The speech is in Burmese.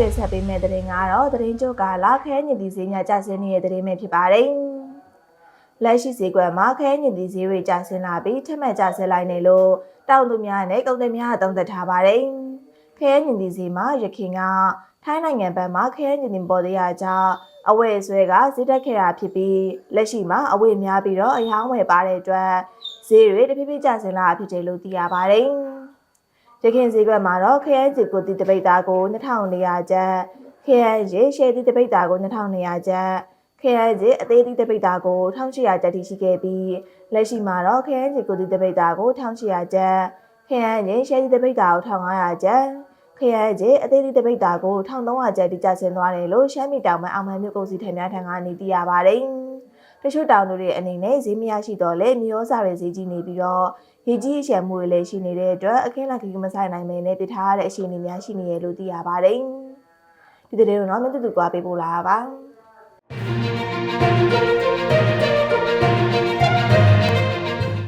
တင်ဆက်ပေးမယ့်သတင်းကတော့သတင်းချုပ်ကလာခဲညင်ဒီဈေးညကျဆင်းနေတဲ့သတင်းပဲဖြစ်ပါတယ်။လက်ရှိဈေးကွက်မှာခဲညင်ဒီဈေးတွေကျဆင်းလာပြီးထက်မှတ်ကျဆင်းလိုက်နေလို့တောင်သူများနဲ့ကုန်သည်များအသုံးသက်ထားပါတယ်။ခဲညင်ဒီဈေးမှာရခင်ကထိုင်းနိုင်ငံဘက်မှာခဲညင်ဒီပေါ်သေးရကြောင်းအဝယ်ဆွဲကဈေးတက်ခဲ့တာဖြစ်ပြီးလက်ရှိမှာအဝယ်များပြီးတော့အယောင်းဝယ်ပါတဲ့အတွက်ဈေးတွေတဖြည်းဖြည်းကျဆင်းလာဖြစ်တယ်လို့သိရပါတယ်။ ရခင်ဈေးကွက်မှာတော့ခရိုင်စီကိုတီတပိတ်သားကို2400ကျပ်ခရိုင်ရေရှယ်တီတပိတ်သားကို2200ကျပ်ခရိုင်စီအသေးတီတပိတ်သားကို1800ကျပ်ထိရှိခဲ့ပြီးလက်ရှိမှာတော့ခရိုင်စီကိုတီတပိတ်သားကို1800ကျပ်ခရိုင်ရေရှယ်တီတပိတ်သားကို1500ကျပ်ခရိုင်စီအသေးတီတပိတ်သားကို1300ကျပ်တိကျဆင်းသွားတယ်လို့ရှမ်းပြည်တောင်ပိုင်းအောင်မန်းမြို့ကုန်စည်ထံများထံကနေသိရပါတယ် တချို့တောင်သူတွေအနေနဲ့ဈေးမရရှိတော့လဲမျိုးစားတွေဈေးကြီးနေပြီးတော့ရေကြီးအရှံမှုတွေလည်းရှိနေတဲ့အတွက်အခင်းလက်ခီးမဆိုင်နိုင်မင်းနဲ့ပြထားရတဲ့အခြေအနေများရှိနေရလို့သိရပါတယ်။ဒီတဲ့တော့တော့မြတ်တူတူကွာပေးပို့လာပါပါ။